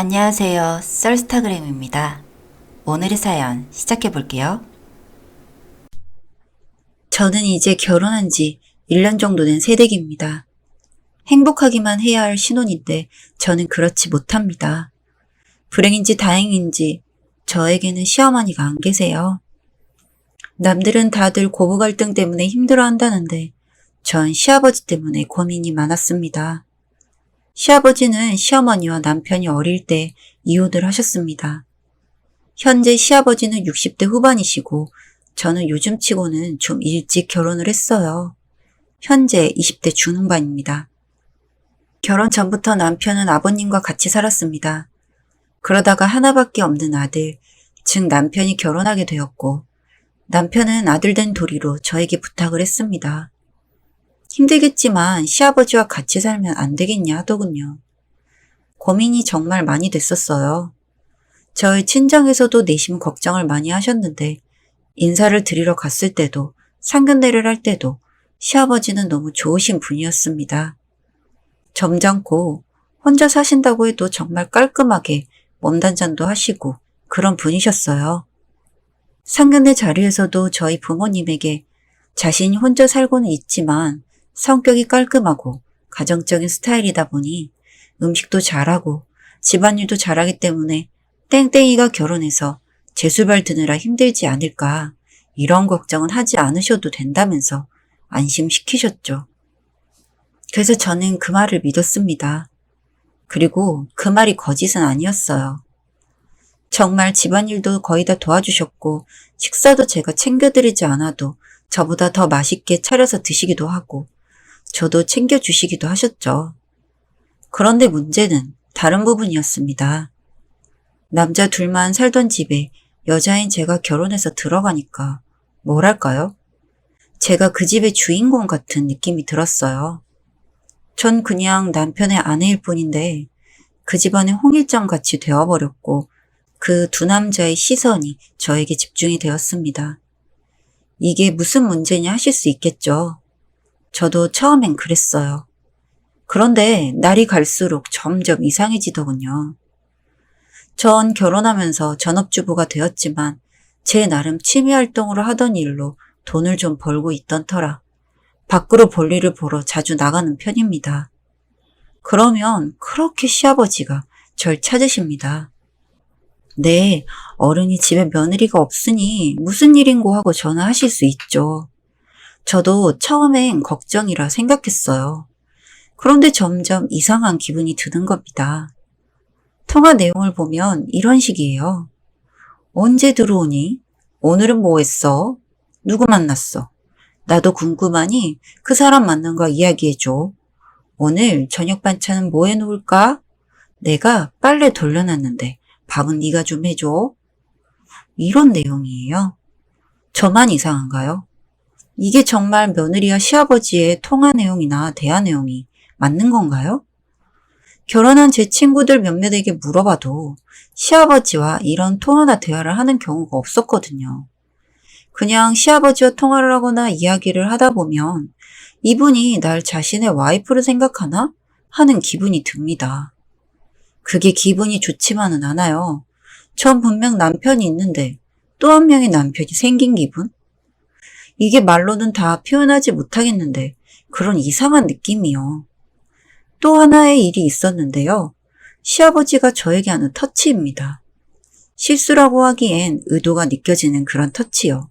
안녕하세요. 썰스타그램입니다. 오늘의 사연 시작해 볼게요. 저는 이제 결혼한 지 1년 정도 된 새댁입니다. 행복하기만 해야 할 신혼인데 저는 그렇지 못합니다. 불행인지 다행인지 저에게는 시어머니가 안 계세요. 남들은 다들 고부 갈등 때문에 힘들어 한다는데 전 시아버지 때문에 고민이 많았습니다. 시아버지는 시어머니와 남편이 어릴 때 이혼을 하셨습니다. 현재 시아버지는 60대 후반이시고 저는 요즘 치고는 좀 일찍 결혼을 했어요. 현재 20대 중후반입니다. 결혼 전부터 남편은 아버님과 같이 살았습니다. 그러다가 하나밖에 없는 아들, 즉 남편이 결혼하게 되었고 남편은 아들 된 도리로 저에게 부탁을 했습니다. 힘들겠지만 시아버지와 같이 살면 안 되겠냐 하더군요. 고민이 정말 많이 됐었어요. 저희 친정에서도 내심 걱정을 많이 하셨는데 인사를 드리러 갔을 때도 상견례를 할 때도 시아버지는 너무 좋으신 분이었습니다. 점잖고 혼자 사신다고 해도 정말 깔끔하게 몸단장도 하시고 그런 분이셨어요. 상견례 자리에서도 저희 부모님에게 자신이 혼자 살고는 있지만 성격이 깔끔하고 가정적인 스타일이다 보니 음식도 잘하고 집안일도 잘하기 때문에 땡땡이가 결혼해서 재수발 드느라 힘들지 않을까 이런 걱정은 하지 않으셔도 된다면서 안심시키셨죠. 그래서 저는 그 말을 믿었습니다. 그리고 그 말이 거짓은 아니었어요. 정말 집안일도 거의 다 도와주셨고 식사도 제가 챙겨드리지 않아도 저보다 더 맛있게 차려서 드시기도 하고 저도 챙겨주시기도 하셨죠. 그런데 문제는 다른 부분이었습니다. 남자 둘만 살던 집에 여자인 제가 결혼해서 들어가니까 뭐랄까요? 제가 그 집의 주인공 같은 느낌이 들었어요. 전 그냥 남편의 아내일 뿐인데 그 집안의 홍일점 같이 되어버렸고 그 두 남자의 시선이 저에게 집중이 되었습니다. 이게 무슨 문제냐 하실 수 있겠죠. 저도 처음엔 그랬어요. 그런데 날이 갈수록 점점 이상해지더군요. 전 결혼하면서 전업주부가 되었지만 제 나름 취미 활동으로 하던 일로 돈을 좀 벌고 있던 터라 밖으로 볼일을 보러 자주 나가는 편입니다. 그러면 그렇게 시아버지가 절 찾으십니다. 네, 어른이 집에 며느리가 없으니 무슨 일인고 하고 전화하실 수 있죠. 저도 처음엔 걱정이라 생각했어요. 그런데 점점 이상한 기분이 드는 겁니다. 통화 내용을 보면 이런 식이에요. 언제 들어오니? 오늘은 뭐 했어? 누구 만났어? 나도 궁금하니 그 사람 만난 거 이야기해줘. 오늘 저녁 반찬은 뭐 해놓을까? 내가 빨래 돌려놨는데 밥은 네가 좀 해줘. 이런 내용이에요. 저만 이상한가요? 이게 정말 며느리와 시아버지의 통화 내용이나 대화 내용이 맞는 건가요? 결혼한 제 친구들 몇몇에게 물어봐도 시아버지와 이런 통화나 대화를 하는 경우가 없었거든요. 그냥 시아버지와 통화를 하거나 이야기를 하다 보면 이분이 날 자신의 와이프로 생각하나 하는 기분이 듭니다. 그게 기분이 좋지만은 않아요. 전 분명 남편이 있는데 또 한 명의 남편이 생긴 기분? 이게 말로는 다 표현하지 못하겠는데 그런 이상한 느낌이요. 또 하나의 일이 있었는데요. 시아버지가 저에게 하는 터치입니다. 실수라고 하기엔 의도가 느껴지는 그런 터치요.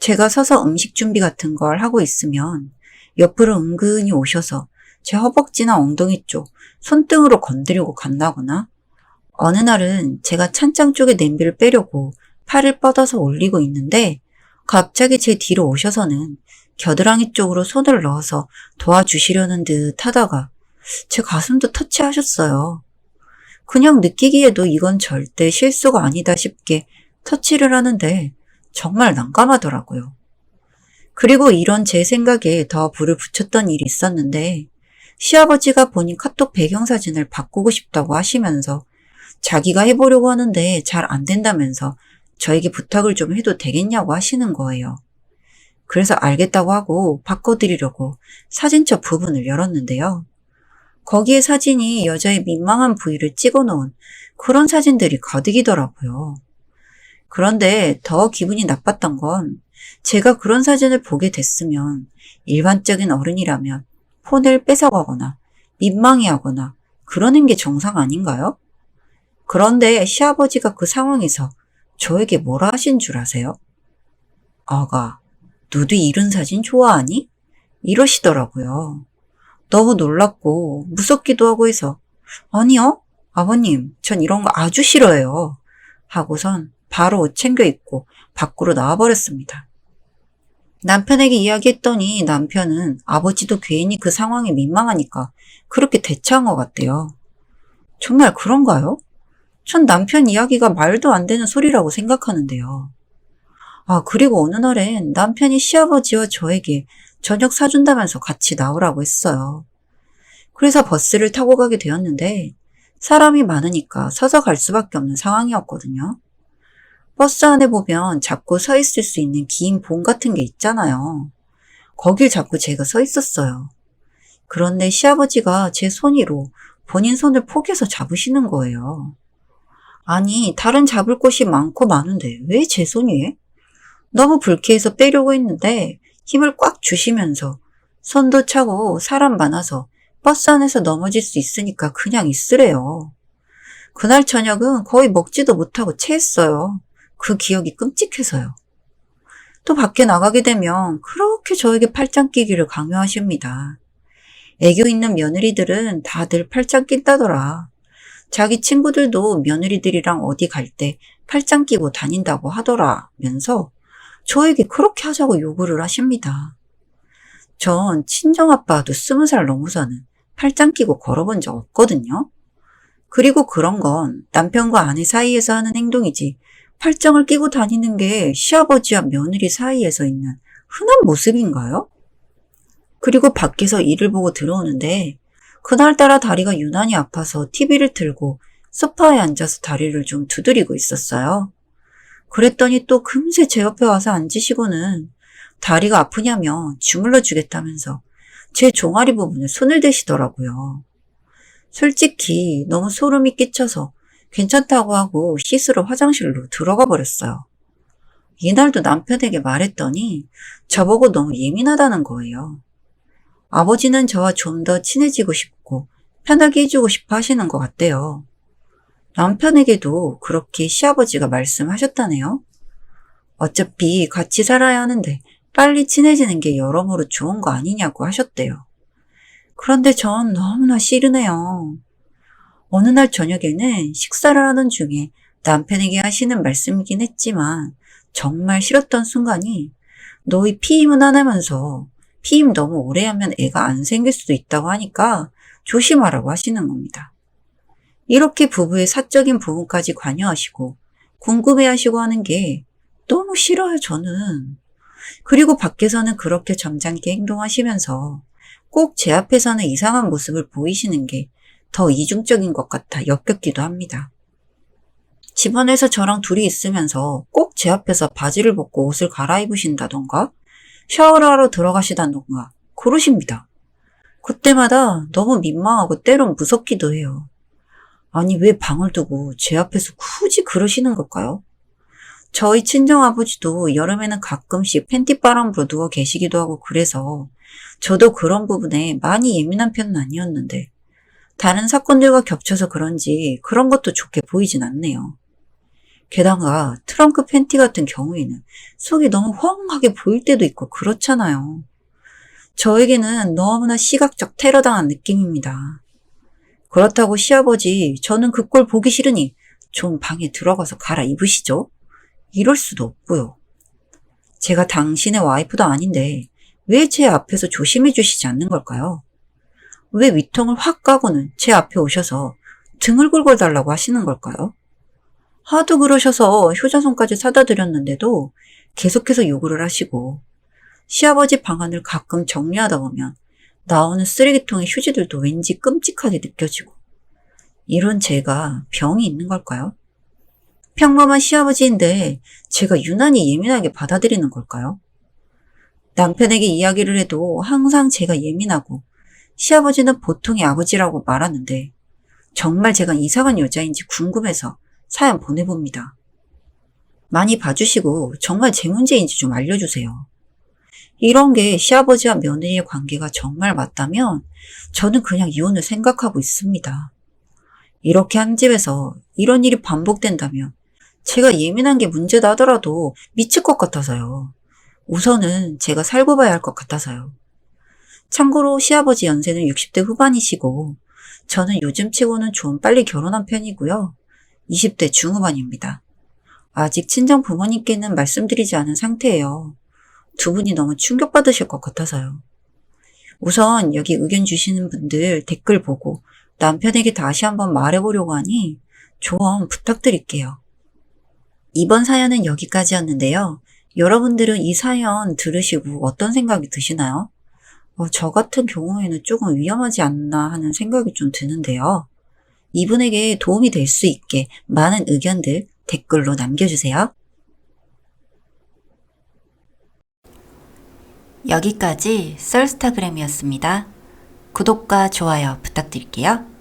제가 서서 음식 준비 같은 걸 하고 있으면 옆으로 은근히 오셔서 제 허벅지나 엉덩이 쪽 손등으로 건드리고 간다거나 어느 날은 제가 찬장 쪽에 냄비를 빼려고 팔을 뻗어서 올리고 있는데 갑자기 제 뒤로 오셔서는 겨드랑이 쪽으로 손을 넣어서 도와주시려는 듯 하다가 제 가슴도 터치하셨어요. 그냥 느끼기에도 이건 절대 실수가 아니다 싶게 터치를 하는데 정말 난감하더라고요. 그리고 이런 제 생각에 더 불을 붙였던 일이 있었는데 시아버지가 본인 카톡 배경사진을 바꾸고 싶다고 하시면서 자기가 해보려고 하는데 잘 안 된다면서 저에게 부탁을 좀 해도 되겠냐고 하시는 거예요. 그래서 알겠다고 하고 바꿔드리려고 사진첩 부분을 열었는데요. 거기에 사진이 여자의 민망한 부위를 찍어 놓은 그런 사진들이 가득이더라고요. 그런데 더 기분이 나빴던 건 제가 그런 사진을 보게 됐으면 일반적인 어른이라면 폰을 뺏어가거나 민망해하거나 그러는 게 정상 아닌가요? 그런데 시아버지가 그 상황에서 저에게 뭐라 하신 줄 아세요? 아가, 너도 이런 사진 좋아하니? 이러시더라고요. 너무 놀랍고 무섭기도 하고 해서 아니요, 아버님, 전 이런 거 아주 싫어해요. 하고선 바로 옷 챙겨 입고 밖으로 나와버렸습니다. 남편에게 이야기했더니 남편은 아버지도 괜히 그 상황에 민망하니까 그렇게 대처한 것 같대요. 정말 그런가요? 전 남편 이야기가 말도 안 되는 소리라고 생각하는데요. 아, 그리고 어느 날엔 남편이 시아버지와 저에게 저녁 사준다면서 같이 나오라고 했어요. 그래서 버스를 타고 가게 되었는데 사람이 많으니까 서서 갈 수밖에 없는 상황이었거든요. 버스 안에 보면 자꾸 서 있을 수 있는 긴 봉 같은 게 있잖아요. 거길 자꾸 제가 서 있었어요. 그런데 시아버지가 제손 위로 본인 손을 포개서 잡으시는 거예요. 아니, 다른 잡을 곳이 많고 많은데 왜 제손 위에? 너무 불쾌해서 빼려고 했는데 힘을 꽉 주시면서 손도 차고 사람 많아서 버스 안에서 넘어질 수 있으니까 그냥 있으래요. 그날 저녁은 거의 먹지도 못하고 체했어요. 그 기억이 끔찍해서요. 또 밖에 나가게 되면 그렇게 저에게 팔짱 끼기를 강요하십니다. 애교 있는 며느리들은 다들 팔짱 낀다더라. 자기 친구들도 며느리들이랑 어디 갈 때 팔짱 끼고 다닌다고 하더라면서 저에게 그렇게 하자고 요구를 하십니다. 전 친정아빠도 스무 살 넘어서는 팔짱 끼고 걸어본 적 없거든요. 그리고 그런 건 남편과 아내 사이에서 하는 행동이지 팔짱을 끼고 다니는 게 시아버지와 며느리 사이에서 있는 흔한 모습인가요? 그리고 밖에서 일을 보고 들어오는데 그날따라 다리가 유난히 아파서 TV를 틀고 소파에 앉아서 다리를 좀 두드리고 있었어요. 그랬더니 또 금세 제 옆에 와서 앉으시고는 다리가 아프냐며 주물러 주겠다면서 제 종아리 부분에 손을 대시더라고요. 솔직히 너무 소름이 끼쳐서 괜찮다고 하고 씻으러 화장실로 들어가 버렸어요. 이날도 남편에게 말했더니 저보고 너무 예민하다는 거예요. 아버지는 저와 좀 더 친해지고 싶고 편하게 해주고 싶어 하시는 것 같대요. 남편에게도 그렇게 시아버지가 말씀하셨다네요. 어차피 같이 살아야 하는데 빨리 친해지는 게 여러모로 좋은 거 아니냐고 하셨대요. 그런데 전 너무나 싫으네요. 어느 날 저녁에는 식사를 하는 중에 남편에게 하시는 말씀이긴 했지만 정말 싫었던 순간이 너희 피임은 안 하면서 피임 너무 오래 하면 애가 안 생길 수도 있다고 하니까 조심하라고 하시는 겁니다. 이렇게 부부의 사적인 부분까지 관여하시고 궁금해하시고 하는 게 너무 싫어요, 저는. 그리고 밖에서는 그렇게 점잖게 행동하시면서 꼭 제 앞에서는 이상한 모습을 보이시는 게 더 이중적인 것 같아 역겹기도 합니다. 집안에서 저랑 둘이 있으면서 꼭 제 앞에서 바지를 벗고 옷을 갈아입으신다던가 샤워를 하러 들어가시다던가 그러십니다. 그때마다 너무 민망하고 때론 무섭기도 해요. 아니 왜 방을 두고 제 앞에서 굳이 그러시는 걸까요? 저희 친정아버지도 여름에는 가끔씩 팬티바람으로 누워 계시기도 하고 그래서 저도 그런 부분에 많이 예민한 편은 아니었는데 다른 사건들과 겹쳐서 그런지 그런 것도 좋게 보이진 않네요. 게다가 트렁크 팬티 같은 경우에는 속이 너무 허황하게 보일 때도 있고 그렇잖아요. 저에게는 너무나 시각적 테러당한 느낌입니다. 그렇다고 시아버지, 저는 그 꼴 보기 싫으니 좀 방에 들어가서 갈아입으시죠? 이럴 수도 없고요. 제가 당신의 와이프도 아닌데 왜 제 앞에서 조심해 주시지 않는 걸까요? 왜 위통을 확 까고는 제 앞에 오셔서 등을 굴굴달라고 하시는 걸까요? 하도 그러셔서 효자손까지 사다 드렸는데도 계속해서 요구를 하시고 시아버지 방안을 가끔 정리하다 보면 나오는 쓰레기통의 휴지들도 왠지 끔찍하게 느껴지고 이런 제가 병이 있는 걸까요? 평범한 시아버지인데 제가 유난히 예민하게 받아들이는 걸까요? 남편에게 이야기를 해도 항상 제가 예민하고 시아버지는 보통의 아버지라고 말하는데 정말 제가 이상한 여자인지 궁금해서 사연 보내봅니다. 많이 봐주시고 정말 제 문제인지 좀 알려주세요. 이런 게 시아버지와 며느리의 관계가 정말 맞다면 저는 그냥 이혼을 생각하고 있습니다. 이렇게 한 집에서 이런 일이 반복된다면 제가 예민한 게 문제다 하더라도 미칠 것 같아서요. 우선은 제가 살고 봐야 할 것 같아서요. 참고로 시아버지 연세는 60대 후반이시고 저는 요즘 치고는 좀 빨리 결혼한 편이고요. 20대 중후반입니다. 아직 친정 부모님께는 말씀드리지 않은 상태예요. 두 분이 너무 충격받으실 것 같아서요. 우선 여기 의견 주시는 분들 댓글 보고 남편에게 다시 한번 말해보려고 하니 조언 부탁드릴게요. 이번 사연은 여기까지였는데요. 여러분들은 이 사연 들으시고 어떤 생각이 드시나요? 어, 저 같은 경우에는 조금 위험하지 않나 하는 생각이 좀 드는데요. 이분에게 도움이 될 수 있게 많은 의견들 댓글로 남겨주세요. 여기까지 썰스타그램이었습니다. 구독과 좋아요 부탁드릴게요.